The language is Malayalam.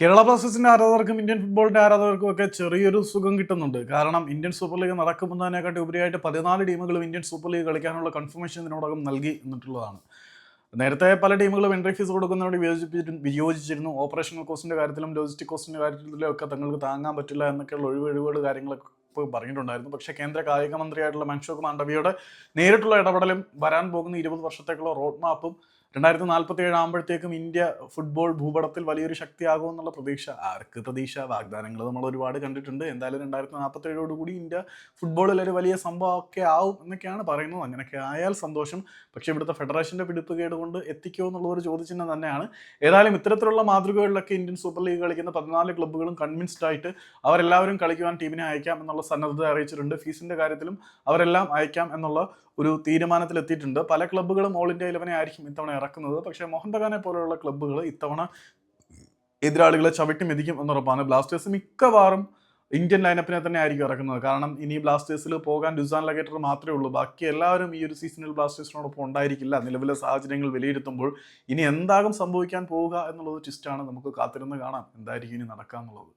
കേരള ബ്ലാസ്റ്റേഴ്സിന്റെ ആരാധകർക്കും ഇന്ത്യൻ ഫുട്ബോളിന്റെ ആരാധകർക്കും ഒക്കെ ചെറിയൊരു സുഖം കിട്ടുന്നുണ്ട്. കാരണം ഇന്ത്യൻ സൂപ്പർ ലീഗ് നടക്കുമെന്നതിനെക്കാട്ടി ഉപരിയായിട്ട് പതിനാല് ടീമുകളും ഇന്ത്യൻ സൂപ്പർ ലീഗ് കളിക്കാനുള്ള കൺഫർമേഷൻ ഇതിനോടകം നൽകി എന്നിട്ടുള്ളതാണ്. നേരത്തെ പല ടീമുകളും എൻട്രി ഫീസ് കൊടുക്കുന്നതോട് വിയോജിപ്പിച്ചിരുന്നു വിയോജിച്ചിരുന്നു. ഓപ്പറേഷണൽ കോസ്റ്റിന്റെ കാര്യത്തിലും ലോജിസ്റ്റിക് കോസ്റ്റിന്റെ കാര്യത്തിലും ഒക്കെ തങ്ങൾക്ക് താങ്ങാൻ പറ്റില്ല എന്നൊക്കെയുള്ള ഒഴിവൊഴിവുകൾ കാര്യങ്ങളൊക്കെ പറഞ്ഞിട്ടുണ്ടായിരുന്നു. പക്ഷേ കേന്ദ്ര കായിക മന്ത്രിയായിട്ടുള്ള മൻസുഖ് മാണ്ഡവിയുടെ നേരിട്ടുള്ള ഇടപെടലും വരാൻ പോകുന്ന ഇരുപത് വർഷത്തേക്കുള്ള റോഡ് മാപ്പും രണ്ടായിരത്തി നാൽപ്പത്തി ഏഴ് ആകുമ്പോഴത്തേക്കും ഇന്ത്യ ഫുട്ബോൾ ഭൂപടത്തിൽ വലിയൊരു ശക്തിയാകും എന്നുള്ള പ്രതീക്ഷ. ആർക്ക് പ്രതീക്ഷ? വാഗ്ദാനങ്ങൾ നമ്മൾ ഒരുപാട് കണ്ടിട്ടുണ്ട്. എന്തായാലും രണ്ടായിരത്തി നാൽപ്പത്തി ഏഴോടുകൂടി ഇന്ത്യ ഫുട്ബോളിൽ ഒരു വലിയ സംഭവമൊക്കെ ആവും എന്നൊക്കെയാണ് പറയുന്നത്. അങ്ങനെയൊക്കെ ആയാൽ സന്തോഷം. പക്ഷേ ഇവിടുത്തെ ഫെഡറേഷന്റെ പിടിപ്പുകേട് കൊണ്ട് എത്തിക്കുമോ എന്നുള്ള ഒരു ചോദ്യചിഹ്നം തന്നെയാണ്. ഏതായാലും ഇത്തരത്തിലുള്ള മാതൃകകളിലൊക്കെ ഇന്ത്യൻ സൂപ്പർ ലീഗ് കളിക്കുന്ന പതിനാല് ക്ലബ്ബുകളും കൺവിൻസ്ഡ് ആയിട്ട് അവരെല്ലാവരും കളിക്കുവാൻ ടീമിനെ അയക്കാം എന്നുള്ള സന്നദ്ധത അറിയിച്ചിട്ടുണ്ട്. ഫീസിന്റെ കാര്യത്തിലും അവരെല്ലാം അയക്കാം എന്നുള്ള ഒരു തീരുമാനത്തിലെത്തിയിട്ടുണ്ട്. പല ക്ലബ്ബുകളും ഓൾ ഇന്ത്യ ഇലവനെ ആയിരിക്കും ഇത്തവണ ഇറക്കുന്നത്. പക്ഷേ മോഹൻ ബഗാനെ പോലെയുള്ള ക്ലബ്ബുകൾ ഇത്തവണ എതിരാളികളെ ചവിട്ടി മെതിക്കും എന്നുറപ്പാണ്. ബ്ലാസ്റ്റേഴ്സ് മിക്കവാറും ഇന്ത്യൻ ലൈനപ്പിനെ തന്നെ ആയിരിക്കും ഇറക്കുന്നത്. കാരണം ഇനി ബ്ലാസ്റ്റേഴ്സിൽ പോകാൻ ഡുസാൻ ലഗേറ്റർ മാത്രമേ ഉള്ളൂ. ബാക്കി എല്ലാവരും ഈ ഒരു സീസണിൽ ബ്ലാസ്റ്റേഴ്സിനോടൊപ്പം ഉണ്ടായിരിക്കില്ല. നിലവിലെ സാഹചര്യങ്ങൾ വിലയിരുത്തുമ്പോൾ ഇനി എന്താകും സംഭവിക്കാൻ പോവുക എന്നുള്ളത് ട്വിസ്റ്റാണ് നമുക്ക് കാത്തിരുന്ന് കാണാം. എന്തായിരിക്കും ഇനി നടക്കുക എന്നുള്ളത്